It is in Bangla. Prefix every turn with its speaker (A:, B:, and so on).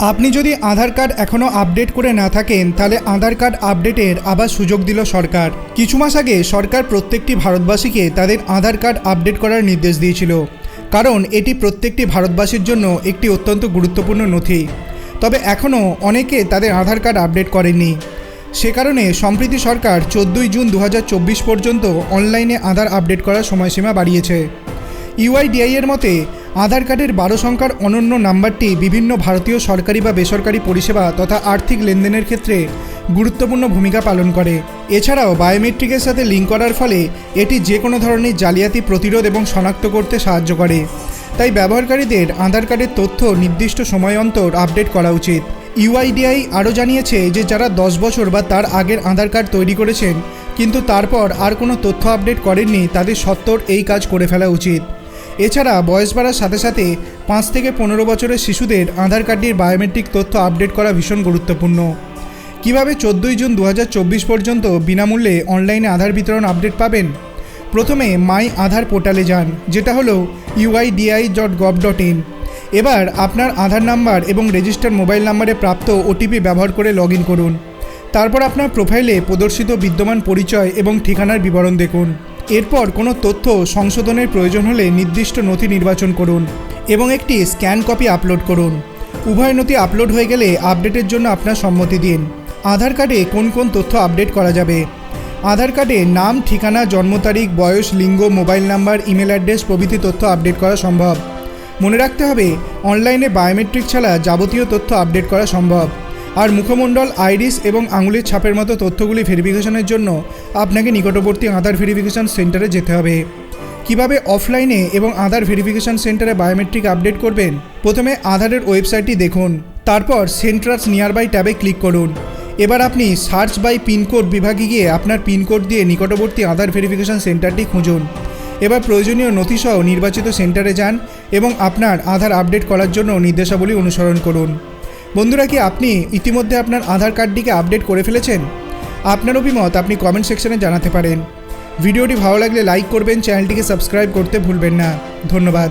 A: আপনি যদি আধার কার্ড এখনও আপডেট করে না থাকেন, তাহলে আধার কার্ড আপডেটের আবার সুযোগ দিল সরকার। কিছু মাস আগে সরকার প্রত্যেকটি ভারতবাসীকে তাদের আধার কার্ড আপডেট করার নির্দেশ দিয়েছিল। কারণ এটি প্রত্যেকটি ভারতবাসীর জন্য একটি অত্যন্ত গুরুত্বপূর্ণ নথি। তবে এখনও অনেকে তাদের আধার কার্ড আপডেট করেননি। সে কারণে সম্প্রীতি সরকার চোদ্দোই জুন দু হাজার চব্বিশ পর্যন্ত অনলাইনে আধার আপডেট করার সময়সীমা বাড়িয়েছে। ইউআইডিআই এর মতে আধার কার্ডের বারো সংখ্যার অনন্য নাম্বারটি বিভিন্ন ভারতীয় সরকারি বা বেসরকারি পরিষেবা তথা আর্থিক লেনদেনের ক্ষেত্রে গুরুত্বপূর্ণ ভূমিকা পালন করে। এছাড়াও বায়োমেট্রিকের সাথে লিঙ্ক করার ফলে এটি যে কোনো ধরনের জালিয়াতি প্রতিরোধ এবং শনাক্ত করতে সাহায্য করে। তাই ব্যবহারকারীদের আধার কার্ডের তথ্য নির্দিষ্ট সময় অন্তর আপডেট করা উচিত। ইউআইডিআই আরও জানিয়েছে যে, যারা দশ বছর বা তার আগের আধার কার্ড তৈরি করেছেন, কিন্তু তারপর আর কোনো তথ্য আপডেট করেননি, তাদের সত্তর এই কাজ করে ফেলা উচিত। এছাড়া বয়স বাড়ার সাথে সাথে পাঁচ থেকে পনেরো বছরের শিশুদের আধার কার্ডটির বায়োমেট্রিক তথ্য আপডেট করা ভীষণ গুরুত্বপূর্ণ। কীভাবে চোদ্দোই জুন দু হাজার চব্বিশ পর্যন্ত বিনামূল্যে অনলাইনে আধার বিতরণ আপডেট পাবেন? প্রথমে মাই আধার পোর্টালে যান, যেটা হলো UIDAI dot gov dot in এবার আপনার আধার নাম্বার এবং রেজিস্টার মোবাইল নাম্বারে প্রাপ্ত ওটিপি ব্যবহার করে লগ করুন। তারপর আপনার প্রোফাইলে প্রদর্শিত বিদ্যমান পরিচয় এবং ঠিকানার বিবরণ দেখুন। এরপর কোনো তথ্য সংশোধনের প্রয়োজন হলে নির্দিষ্ট নথি নির্বাচন করুন এবং একটি স্ক্যান কপি আপলোড করুন। উভয় নথি আপলোড হয়ে গেলে আপডেটের জন্য আপনার সম্মতি দিন। আধার কার্ডে কোন কোন তথ্য আপডেট করা যাবে? আধার কার্ডে নাম, ঠিকানা, জন্ম তারিখ, বয়স, লিঙ্গ, মোবাইল নাম্বার, ইমেল অ্যাড্রেস প্রভৃতি তথ্য আপডেট করা সম্ভব। মনে রাখতে হবে, অনলাইনে বায়োমেট্রিক ছাড়া যাবতীয় তথ্য আপডেট করা সম্ভব। আর মুখমণ্ডল, আইরিস এবং আঙুলের ছাপের মতো তথ্যগুলি ভেরিফিকেশনের জন্য আপনাকে নিকটবর্তী আধার ভেরিফিকেশন সেন্টারে যেতে হবে। কীভাবে অফলাইনে এবং আধার ভেরিফিকেশন সেন্টারে বায়োমেট্রিক আপডেট করবেন? প্রথমে আধারের ওয়েবসাইটটি দেখুন। তারপর সেন্ট্রাস নিয়ারবাই ট্যাবে ক্লিক করুন। এবার আপনি সার্চ বাই পিনকোড বিভাগে গিয়ে আপনার পিনকোড দিয়ে নিকটবর্তী আধার ভেরিফিকেশন সেন্টারটি খুঁজুন। এবার প্রয়োজনীয় নথিসহ নির্বাচিত সেন্টারে যান এবং আপনার আধার আপডেট করার জন্য নির্দেশাবলী অনুসরণ করুন। বন্ধুরা কি আপনি ইতিমধ্যে আপনার আধার কার্ডটিকে আপডেট করে ফেলেছেন? আপনার অভিমত আপনি কমেন্ট সেকশনে জানাতে পারেন। ভিডিওটি ভালো লাগলে লাইক করবেন চ্যানেলটিকে সাবস্ক্রাইব করতে ভুলবেন না। ধন্যবাদ।